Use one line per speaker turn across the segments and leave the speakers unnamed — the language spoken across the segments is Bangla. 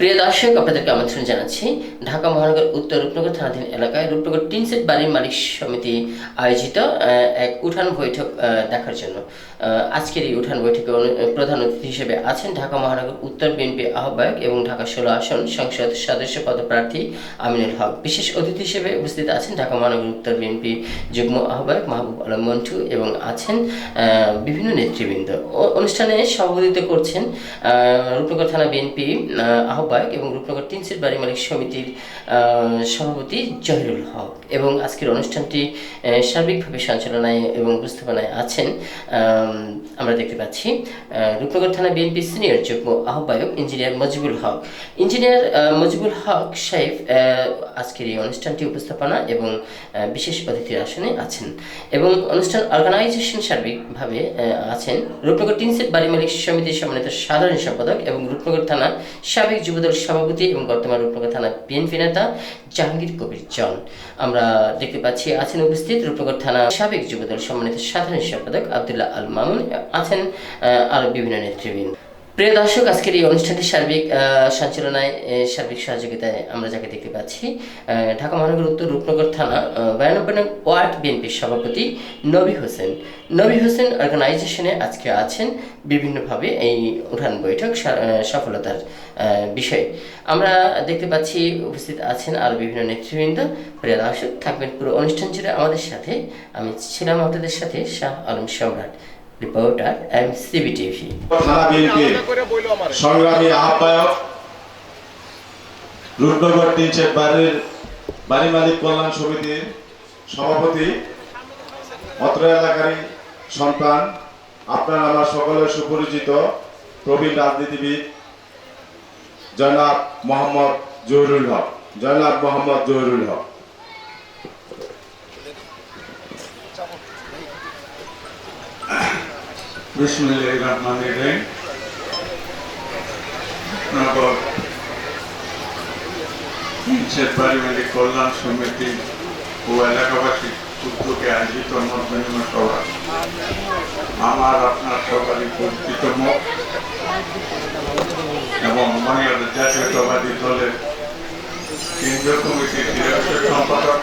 প্রিয় দর্শক, আপনাদেরকে আমন্ত্রণ জানাচ্ছি ঢাকা মহানগর উত্তর রূপনগর থানাধীন এলাকায় রূপনগর টিন সেট বাড়ির মালিক সমিতি আয়োজিত এক উঠান বৈঠক দেখার জন্য। আজকের এই উঠান বৈঠকে প্রধান অতিথি হিসেবে আছেন ঢাকা মহানগর উত্তর বিএনপি আহ্বায়ক এবং ঢাকা ষোলো আসন সংসদ সদস্য পদপ্রার্থী আমিনুল হক। বিশেষ অতিথি হিসেবে উপস্থিত আছেন ঢাকা মহানগর উত্তর বিএনপি যুগ্ম আহ্বায়ক মাহবুব আলম মন্টু এবং আছেন বিভিন্ন নেতৃবৃন্দ। অনুষ্ঠানে সভাপতিত্ব করছেন রূপনগর থানা বিএনপি আহ্বায়ক এবং রূপনগর তিন বাড়ি মালিক সমিতির সভাপতি জহিরুল হক এবং আজকের অনুষ্ঠানটি সার্বিকভাবে সঞ্চালনায় এবং উপস্থাপনায় আছেন আমরা দেখতে পাচ্ছি রূপনগর থানা বিএনপি সিনিয়র যুগ্ম আহ্বায়ক ইঞ্জিনিয়ার মজিবুল হক। ইঞ্জিনিয়ার মজিবুল হক সাহেব আজকের এই অনুষ্ঠানটি উপস্থাপনা এবং বিশেষ অতিথির আসনে আছেন এবং অনুষ্ঠান অর্গানাইজেশন সার্বিকভাবে আছেন। রূপনগর তিন বাড়ি মালিক সমিতির সম্মানিত সাধারণ সম্পাদক এবং রূপনগর থানা সাবেক যুবদল সভাপতি এবং বর্তমান রূপনগর থানা বিএনপি নেতা জাহাঙ্গীর কবির জন আমরা দেখতে পাচ্ছি, আছেন উপস্থিত রূপনগর থানা সাবেক যুবদল সম্মানিত সাধারণ সম্পাদক আবদুল্লাহ আল মামুন, আছেন আরও বিভিন্ন নেতৃবৃন্দ। প্রিয় দর্শক, আজকের এই অনুষ্ঠানটি সার্বিক সঞ্চালনায় সার্বিক সহযোগিতায় আমরা যাকে দেখতে পাচ্ছি ঢাকা মহানগর উত্তর রূপনগর থানা বায়ানব্বই নং ওয়ার্ড বিএনপির সভাপতি নবী হোসেন। নবী হোসেন অর্গানাইজেশনে আজকে আছেন, বিভিন্নভাবে এই উঠান বৈঠক সফলতার বিষয়ে। আমরা দেখতে পাচ্ছি উপস্থিত আছেন আরও বিভিন্ন নেতৃবৃন্দ প্রিয় দর্শক থাকবেন পুরো অনুষ্ঠান জুড়ে আমাদের সাথে। আমি ছিলাম আপনাদের সাথে শাহ আলম সম্রাট রিপোর্টার এম সিবি টিভি
সংগ্রামী আহ্বায়ক রূপনগর তিন বাড়ির বাড়ি মালিক কল্যাণ সমিতির সভাপতি অত্র এলাকারই সন্তান আপনার আমার সকলের সুপরিচিত প্রবীণ রাজনীতিবিদ জনাব মোহাম্মদ জহিরুল হক। জনাব মোহাম্মদ জহিরুল হক।
কল্যাণ সমিতি ও এলাকাবাসী উদ্যোগে আয়োজিত মত সভা। আমার, আপনার সবারই পরিচিত মত। এবং বাংলাদেশ জাতীয়তাবাদী দলের কেন্দ্রীয় কমিটির ক্রীড়া সম্পাদক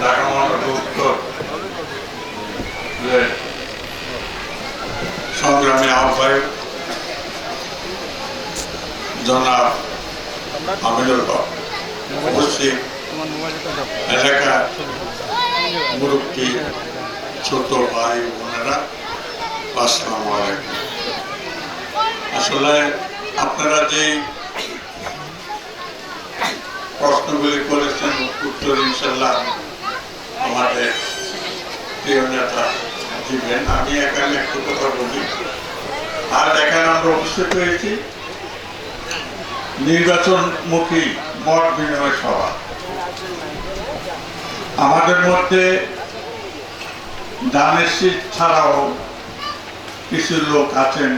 ঢাকা মহানগর উত্তর সংগ্রামী আহ্বায়ক জনাব আমিনুল হক এলাকার মুরব্বী ছোট ভাই বোনেরা, আসসালামু আলাইকুম। আসলে আপনারা যেই প্রশ্নগুলি করেছেন, উত্তর ইনশাল্লাহ আমাদের প্রিয় নেতা আমি এখানে একটু কথা বলি। আর এখানে আমরা উপস্থিত হয়েছি। নির্বাচনমুখী মত বিনিময় সভা। আমাদের মধ্যে দানের শীত ছাড়াও কিছু লোক আছেন।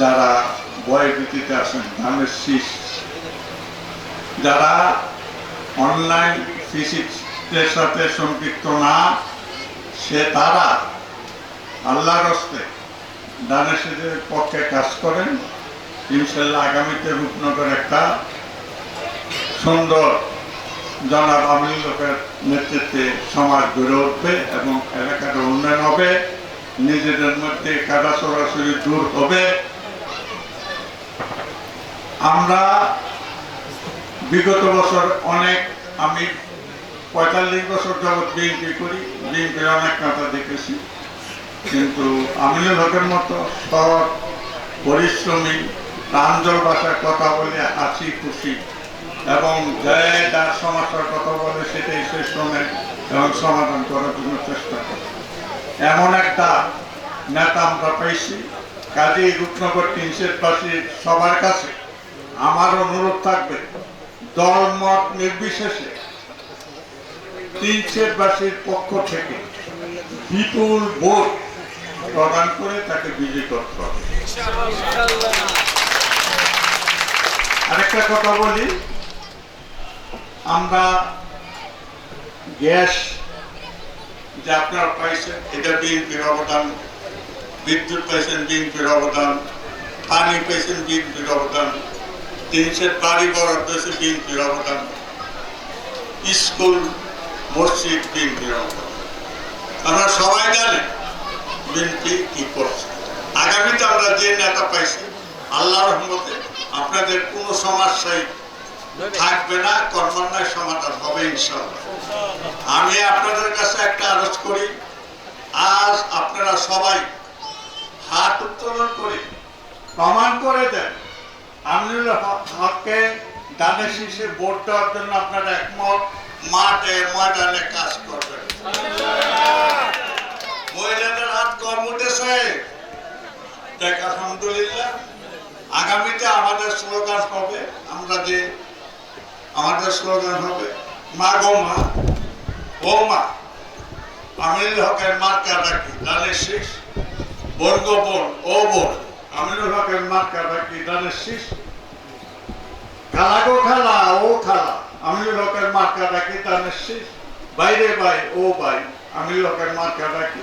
যারা ভয়ভীতিতে আছেন দানের শীষ। যারা অনলাইন ফিজিক্সের সাথে সম্পৃক্ত না, সে তারা আল্লাহর হস্তে দানেশের পক্ষে কাজ করেন। ইনশাল্লাহ আগামীতে রূপনগর একটা সুন্দর জনাব আমির লোকের নেতৃত্বে সমাজ গড়ে উঠবে এবং এলাকার উন্নয়ন হবে, নিজেদের মধ্যে কাদা সরাসরি দূর হবে। আমরা বিগত বছর অনেক, আমি পঁয়তাল্লিশ বছর যাবৎ বিএনপি করি বিএনপির অনেক নেতা দেখেছি। কিন্তু আমিনুল হকের মতো সৎ, পরিশ্রমী প্রাঞ্জল ভাষায় কথা বলে হাসি খুশি। এবং যে যার সমস্যার কথা বলে সেটাই সে শোনে এবং সমাধান করার জন্য চেষ্টা করে এমন একটা নেতা আমরা পাইছি, কাজী রূপনগর তিনশের পাশে সবার কাছে আমার অনুরোধ থাকবে, দল, মত নির্বিশেষে তিনশেরবাসীর পক্ষ থেকে বিপুল ভোট প্রদান করে তাকে বিজয়ী করতে হবে। আরেকটা কথা বলি, আমরা গ্যাস যে আপনারা পাইছেন, এটা বিএনপির অবদান, বিদ্যুৎ পাইছেন বিএনপির অবদান, পানি পেয়েছেন বিএনপির অবদান। তিন সেট বাড়ি বরাদ্দ হয়েছে বিএনপির অবদান। স্কুল, মসজিদ বিএনপির অবদান। আমরা সবাই জানেন বিএনপি কি করছে। আগামীতে আমরা যে নেতা পাইছি আল্লাহ রহমতে আপনাদের কোনো সমস্যাই থাকবে না, কর্মান্বয় সমাধান হবে ইনশাল্লাহ আমি আপনাদের কাছে একটা আরজ করি, আজ আপনারা সবাই হাত উত্তোলন করে প্রমাণ করে দেন আমিনুল হক- হককে দানের শীর্ষে ভোট দেওয়ার জন্য আপনারা একমত, মাঠে ময়দানে কাজ করবেন। মহিলাদের হাত কর্ম উঠেছে দেখ, আলহামদুলিল্লাহ, আগামীতে আমাদের স্লোগান হবে, আমরা যে আমাদের স্লোগান হবে, মা গো মা, ও মা, আমিনুল হকের মার্কা রাখি দানের শীষ বোন গো বোন ও বোন আমিনুল হকের মার্কা রাখি দানের শীষ। খালা গো খালা, ও খালা আমিনুল হকের মার্কা রাখি দানের শীষ। বাইরে ভাই ও ভাই আমিনুল হকের মার্কা রাখি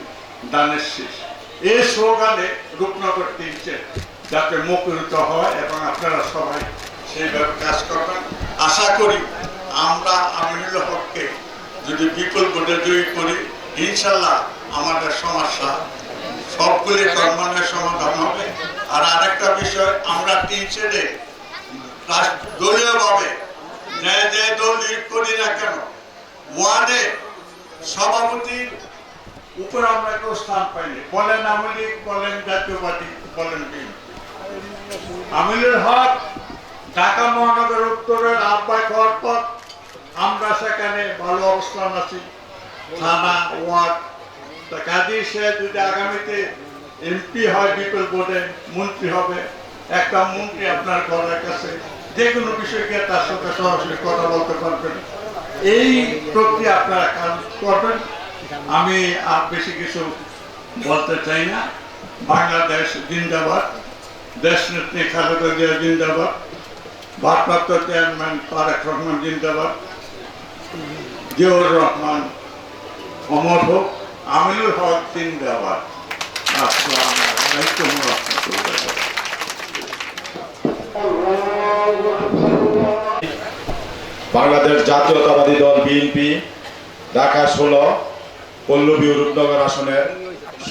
দানের শীষ। এই স্লোগানে রূপনগর তিনটে, যাতে মুখরিত হয় এবং আপনারা সবাই সেইভাবে কাজ করবেন। আশা করি আমরা আমিনুল হককে যদি বিপুল ভোটে জয়ী করি, ইনশাল্লাহ আমাদের সমস্যা সবগুলি কর্মান্বের সমাধান হবে। আর আরেকটা বিষয়, আমরা তিন সেটে দলীয়ভাবে যে যে দল লিড করি না কেন? ওয়ার্ডে সভাপতির উপর আমরা কেউ স্থান পাইনি বলেন আওয়ামী লীগ, বলেন জাতীয় পার্টি, বলেন আমিনুল হক ঢাকা মহানগর উত্তরের আহ্বায়ক হওয়ার পর আমরা সেখানে ভালো অবস্থান আছি। থানা, ওয়ার্ড। কাজী সে যদি আগামীতে এমপি হয় বিপুল বোর্ডে মন্ত্রী হবে। একটা মন্ত্রী আপনার ঘরের কাছে, যে কোনো বিষয়কে তার সাথে সরাসরি কথা বলতে পারবেন। এই প্রক্রিয়া আপনারা কাজ করবেন। আমি আর বেশি কিছু বলতে চাই না। বাংলাদেশ জিন্দাবাদ। দেশ নেত্রী খালেদা জিয়া জিন্দাবাদ। ভারপ্রাপ্ত চেয়ারম্যান তারেক রহমান জিন্দাবাদ। জিয়াউর রহমান অমর হোক, আমিনুল হক জিন্দাবাদ।
বাংলাদেশ জাতীয়তাবাদী দল বিএনপি, ঢাকা ষোলো, পল্লবী রূপনগর আসনের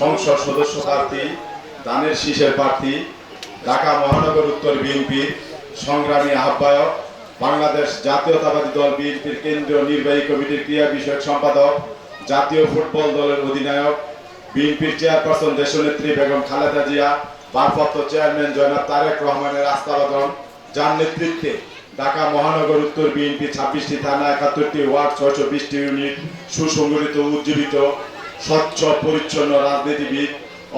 সংসদ সদস্য প্রার্থী, দানের শীষের প্রার্থী, ঢাকা মহানগর উত্তর বিএনপির সংগ্রামী আহ্বায়ক, বাংলাদেশ জাতীয়তাবাদী দল বিএনপির কেন্দ্রীয় নির্বাহী কমিটির ক্রিয়া বিষয়ক সম্পাদক, জাতীয় ফুটবল দলের অধিনায়ক বিএনপির চেয়ারপারসন দেশনেত্রী বেগম খালেদা জিয়া, ভারপ্রাপ্ত চেয়ারম্যান জনাব তারেক রহমানের আস্থাবাদন, যার নেতৃত্বে ঢাকা মহানগর উত্তর বিএনপি ছাব্বিশটি থানা একাত্তরটি ওয়ার্ড ছয়শো বিশটি ইউনিট সুসংগঠিত, উজ্জীবিত, স্বচ্ছ, পরিচ্ছন্ন রাজনীতিবিদ,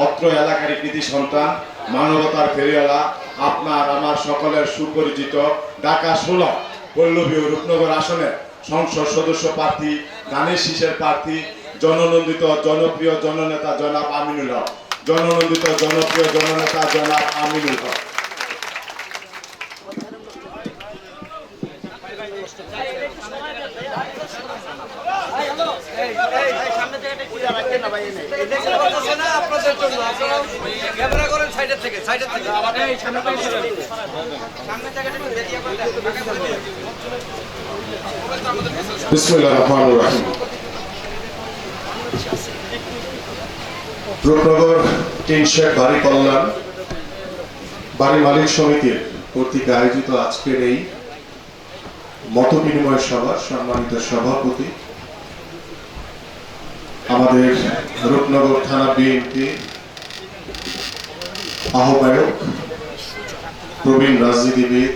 অত্র এলাকারই কৃতি সন্তান, মানবতার ফেরিওয়ালা, আপনার, আমার সকলের সুপরিচিত ঢাকা ষোলো পল্লবী ও রূপনগর আসনের সংসদ সদস্য প্রার্থী ধানের শীষের প্রার্থী জননন্দিত জনপ্রিয় জননেতা জনাব আমিনুল হক জননন্দিত জনপ্রিয় জননেতা জনাব আমিনুল হক বিসমুল্লাহ রূপনগর টিন বাড়ি কল্যাণ, বাড়ি মালিক সমিতির কর্তৃক আয়োজিত আজকের এই মত বিনিময় সভার সম্মানিত সভাপতি। আমাদের রূপনগর থানা বিএনপি আহ্বায়ক প্রবীণ রাজনীতিবিদ,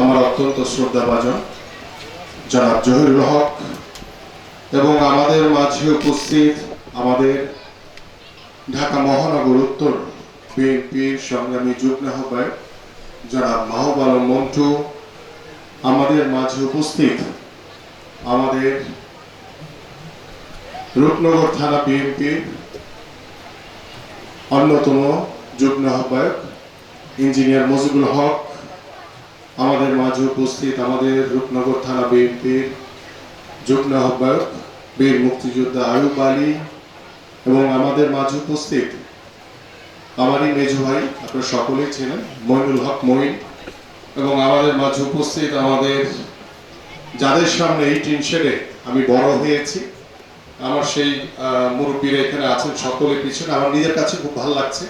আমার অত্যন্ত শ্রদ্ধাভাজন, জনাব জহিরুল হক। এবং আমাদের মাঝে উপস্থিত আমাদের ঢাকা মহানগর উত্তর বিএনপির সংগ্রামী যুগ্ম আহ্বায়ক জনাব মাহবুব আলম মন্টু, আমাদের মাঝে উপস্থিত আমাদের রূপনগর থানা বিএনপির অন্যতম যুগ্ম আহ্বায়ক ইঞ্জিনিয়ার মজিবুল হক, আমাদের মাঝে উপস্থিত আমাদের রূপনগর থানা বিএনপির যুগ্ম আহ্বায়ক বীর মুক্তিযোদ্ধা আয়ুব আলী এবং আমাদের মাঝে উপস্থিত
আমারই মেজো ভাই, আপনারা সকলেই ছিলেন মইনুল হক মইন এবং আমাদের মাঝে উপস্থিত আমাদের যাদের সামনে এই টিন শেডে আমি বড় হয়েছি, আমার সেই মুরব্বীরা এখানে আছেন সকলের পিছনে, আমার নিজের কাছে খুব ভালো লাগছে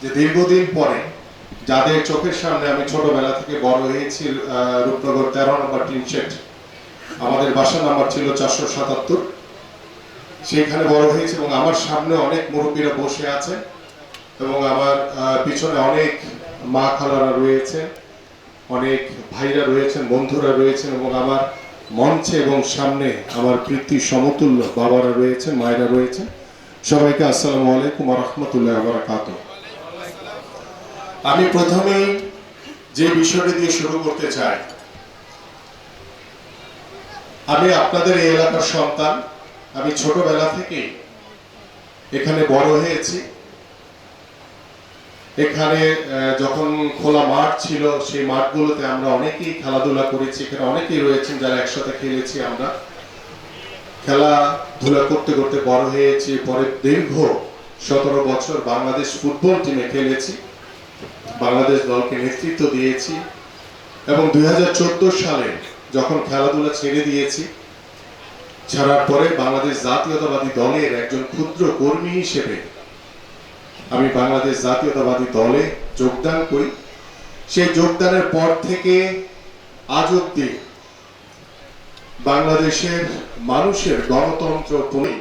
যে দীর্ঘদিন পরে যাদের চোখের সামনে আমি ছোটবেলা থেকে বড় হয়েছি রূপনগর তেরো নম্বর টিন শেড আমাদের বাসা নাম্বার ছিল চারশো সাতাত্তর। সেইখানে বড় হয়েছে এবং আমার সামনে অনেক মুরব্বীরা বসে আছে এবং আমার পিছনে অনেক মা খালারা রয়েছে অনেক ভাইরা রয়েছেন, বন্ধুরা রয়েছেন এবং আমার মঞ্চে এবং সামনে আমার প্রীতি সমতুল্য বাবারা রয়েছে মায়েরা রয়েছে সবাইকে আসসালামু আলাইকুম রহমতুল্লাহ বারাকাত আমি প্রথমেই যে বিষয়টি দিয়ে শুরু করতে চাই আমি আপনাদের এই এলাকার সন্তান। আমি ছোটবেলা থেকে এখানে বড় হয়েছি। এখানে যখন খোলা মাঠ ছিল, সেই মাঠগুলোতে আমরা অনেকেই খেলাধুলা করেছি। এখানে অনেকেই রয়েছেন যারা একসাথে খেলেছি আমরা। খেলাধুলা করতে করতে বড় হয়েছি। পরে দীর্ঘ সতেরো বছর বাংলাদেশ ফুটবল টিমে খেলেছি। বাংলাদেশ দলকে নেতৃত্ব দিয়েছি। এবং দুই হাজার চোদ্দ সালে যখন খেলাধুলা ছেড়ে দিয়েছি, ছাড়ার পরে বাংলাদেশ জাতীয়তাবাদী দলের একজন ক্ষুদ্র কর্মী হিসেবে আমি বাংলাদেশ জাতীয়তাবাদী দলে যোগদান করি। সেই যোগদানের পর থেকে আজ অব্দি বাংলাদেশের মানুষের গণতন্ত্র পুনে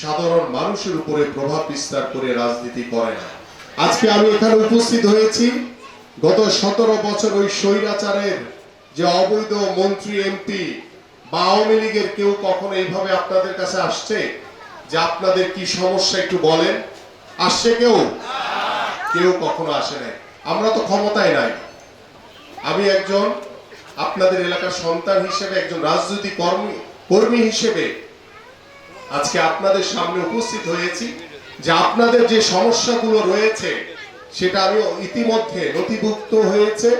সাধারণ মানুষের উপরে প্রভাব বিস্তার করে রাজনীতি করে না। আজকে আমি এখানে উপস্থিত হয়েছি। গত সতেরো বছর ওই স্বৈরাচারের যে অবৈধ মন্ত্রী, এমপি বা আওয়ামী লীগের কেউ কখনো এইভাবে আপনাদের কাছে আসছে যে আপনাদের কি সমস্যা একটু বলেন? আসছে কেউ? কেউ কখনো আসে নাই। আমরা তো ক্ষমতায় নাই। আমি একজন আপনাদের এলাকার সন্তান হিসেবে, একজন রাজনৈতিক কর্মী কর্মী হিসেবে আজকে আপনাদের সামনে উপস্থিত হয়েছি যে আপনাদের যে সমস্যাগুলো রয়েছে, সেটা আমি ইতিমধ্যে নথিভুক্ত হয়েছে।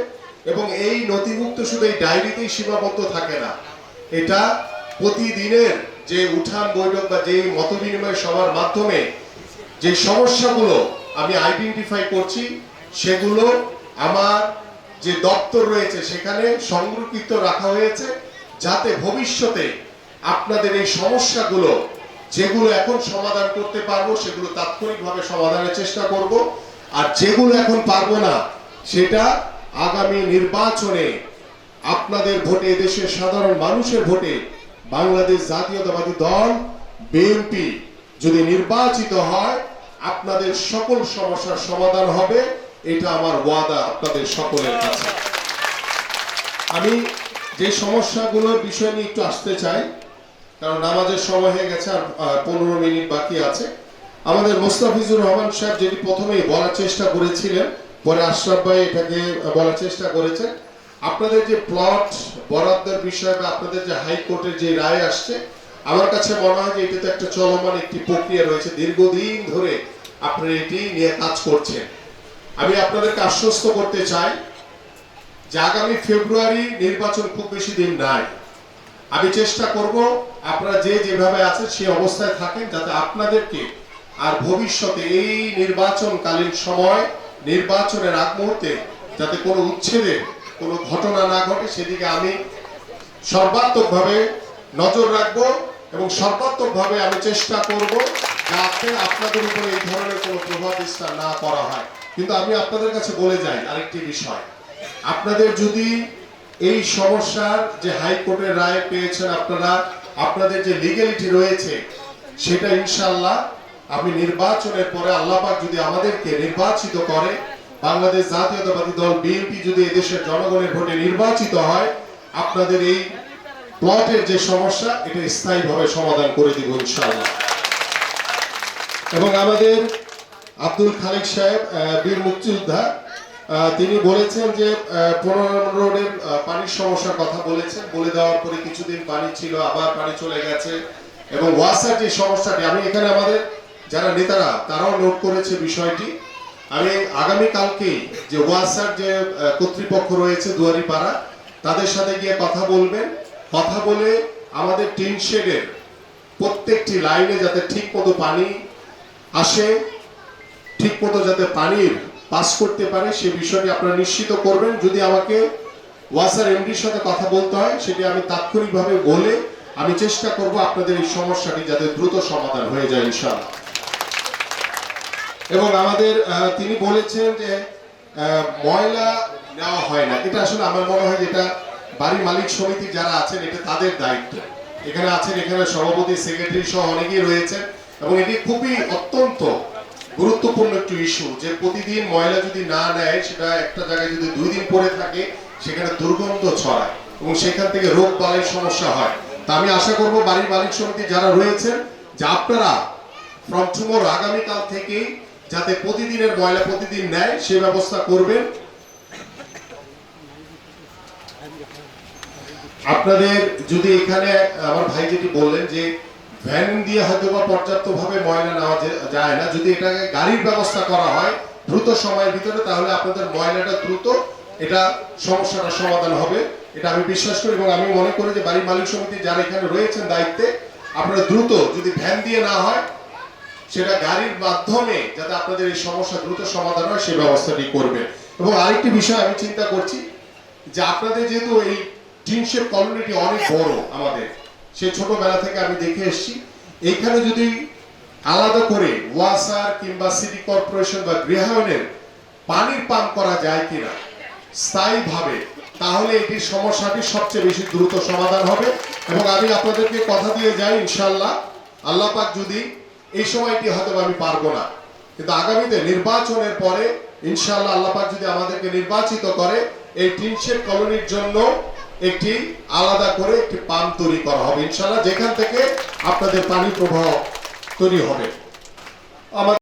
এবং এই নথিভুক্ত শুধু এই ডায়েরিতেই সীমাবদ্ধ থাকে না। এটা প্রতিদিনের যে উঠান বৈঠক বা যে মত বিনিময় সভার মাধ্যমে যে সমস্যাগুলো আমি আইডেন্টিফাই করছি, সেগুলো আমার যে দপ্তর রয়েছে সেখানে সংরক্ষিত রাখা হয়েছে যাতে ভবিষ্যতে আপনাদের এই সমস্যাগুলো, যেগুলো এখন সমাধান করতে পারব, সেগুলো তাৎক্ষণিকভাবে সমাধানের চেষ্টা করব। আর যেগুলো এখন পারব না, সেটা আগামী নির্বাচনে আপনাদের ভোটে দেশের সাধারণ মানুষের ভোটে বাংলাদেশ জাতীয়তাবাদী দল, বিএনপি যদি নির্বাচিত হয়, আপনাদের সকল সমস্যার সমাধান হবে। এটা আমার ওয়াদা আপনাদের সকলের কাছে। আমি যে সমস্যাগুলোর বিষয় নিয়ে একটু আসতে চাই, কারণ নামাজের সময় হয়ে গেছে আর পনেরো মিনিট বাকি আছে। আমাদের মোস্তাফিজুর রহমান সাহেব যেটি প্রথমেই বলার চেষ্টা করেছিলেন পরে আশরাফ ভাই এটাকে বলার চেষ্টা করেছেন, আপনাদের যে প্লট বরাদ্দের বিষয়ে বা আপনাদের যে হাইকোর্টের যে রায় আসছে, আমার কাছে মনে হয় যে এটাতে একটা চলমান একটি প্রক্রিয়া রয়েছে। দীর্ঘদিন ধরে আপনারা এটি নিয়ে কাজ করছেন। আমি আপনাদেরকে আশ্বস্ত করতে চাই যে আগামী ফেব্রুয়ারি নির্বাচন খুব বেশি দিন নাই। আমি চেষ্টা করব আপনারা যে যেভাবে আছেন সেই অবস্থায় থাকেন যাতে আপনাদেরকে আর ভবিষ্যতে এই নির্বাচনকালীন সময় নির্বাচনের আগ মুহূর্তে যাতে কোনো উচ্ছেদের কোনো ঘটনা না ঘটে, সেদিকে আমি সর্বাত্মকভাবে নজর রাখব এবং সর্বাত্মকভাবে আমি চেষ্টা করব যাতে আপনাদের উপরে এই ধরনের কোনো প্রভাব বিস্তার না করা হয়। কিন্তু আমি আপনাদের কাছে বলে যাই আরেকটি বিষয়। আপনাদের যদি এই সমস্যার যে হাইকোর্টের রায় পেয়েছেন আপনারা, আপনাদের যে লিগ্যালিটি রয়েছে, সেটা ইনশাল্লাহ আমি নির্বাচনের পরে আল্লাপাক যদি আমাদেরকে নির্বাচিত করে, বাংলাদেশ জাতীয়তাবাদী দল বিএনপি যদি এদেশের জনগণের ভোটে নির্বাচিত হয়, আপনাদের এই প্লটের যে সমস্যা, এটা স্থায়ীভাবে সমাধান করে দিব ইনশাআল্লাহ। এবং আমাদের আব্দুল খালেক সাহেব বীর মুক্তিযোদ্ধা তিনি বলেছেন যে পনেরো পানির সমস্যার কথা বলেছেন। বলে দেওয়ার পরে কিছুদিন পানি ছিল, আবার পানি চলে গেছে। এবং ওয়াসার যে সমস্যাটি, আমি এখানে আমাদের যারা নেতারা, তারাও নোট করেছে বিষয়টি। আমি আগামী কালকে যে ওয়াসার যে কর্তৃপক্ষ রয়েছে দুয়ারিপাড়া, তাদের সাথে গিয়ে কথা বলবেন। কথা বলে আমাদের টিন শেডের প্রত্যেকটি লাইনে যাতে ঠিক মতো পানি আসে, ঠিক মতো যাতে পানির পাস করতে পারে, সে বিষয়টি আপনারা নিশ্চিত করবেন। যদি আমাকে ওয়াসার এমডির সাথে কথা বলতে হয়, সেটি আমি তাৎক্ষণিকভাবে বলে আমি চেষ্টা করব আপনাদের এই সমস্যাটি যাতে দ্রুত সমাধান হয়ে যায়, ইনশাআল্লাহ। এবং আমাদের তিনি বলেছেন যে ময়লা নেওয়া হয় না। এটা আসলে আমার মনে হয় যে এটা বাড়ি মালিক সমিতি যারা আছেন, এটা তাদের দায়িত্ব। এখানে আছেন, এখানে সভাপতি, সেক্রেটারি সহ অনেকেই রয়েছেন এবং এটি খুবই অত্যন্ত গুরুত্বপূর্ণ একটি ইস্যু যে প্রতিদিন ময়লা যদি না নেয়, সেটা একটা জায়গায় যদি দুই দিন পরে থাকে, সেখানে দুর্গন্ধ ছড়ায় এবং সেখান থেকে রোগ বালাইয়ের সমস্যা হয়। তা আমি আশা করব বাড়ির মালিক সমিতি যারা রয়েছেন, যে আপনারা ফ্রম টুমোরো আগামীকাল থেকেই যাতে প্রতিদিনের ময়লা প্রতিদিন নেয়, সে ব্যবস্থা করবেন। আপনাদের যদি এখানে, আমার ভাই যেটি বললেন যে, ভ্যান দিয়ে হয়তো বা পর্যাপ্ত ভাবে ময়লা নেওয়া যায় না, যদি এটাকে গাড়ির ব্যবস্থা করা হয় দ্রুত সময়ের ভিতরে, তাহলে আপনাদের ময়লাটা দ্রুত এটা সমস্যাটা সমাধান হবে। এটা আমি বিশ্বাস করি এবং আমি মনে করি যে বাড়ির মালিক সমিতি যারা এখানে রয়েছেন দায়িত্বে, আপনারা দ্রুত যদি ভ্যান দিয়ে না হয় সেটা গাড়ির মাধ্যমে যাতে আপনাদের এই সমস্যা দ্রুত সমাধান হয় সেই ব্যবস্থাটি করবে। এবং আরেকটি বিষয় আমি চিন্তা করছি যে আপনাদের যেহেতু এই টিনশেপ কলোনিটি অনেক বড় আমাদের সেই ছোটবেলা থেকে আমি দেখে এসেছি। এইখানে যদি আলাদা করে ওয়াসার কিংবা সিটি কর্পোরেশন বা গৃহায়নের পানির পাম্প করা যায় কিনা স্থায়ীভাবে, তাহলে এটির সমস্যাটি সবচেয়ে বেশি দ্রুত সমাধান হবে। এবং আমি আপনাদেরকে কথা দিয়ে যাই ইনশাল্লাহ আল্লাহ পাক যদি এই সময়টি হয়তো আমি পারব না। কিন্তু আগামীতে নির্বাচনের পরে ইনশাল্লাহ আল্লাহ পাক যদি আমাদেরকে নির্বাচিত করে, এই টিনশেড কলোনির জন্য একটি আলাদা করে একটি পাম্প তৈরি করা হবে। ইনশাল্লাহ যেখান থেকে আপনাদের পানি প্রবাহ তৈরি হবে। আমার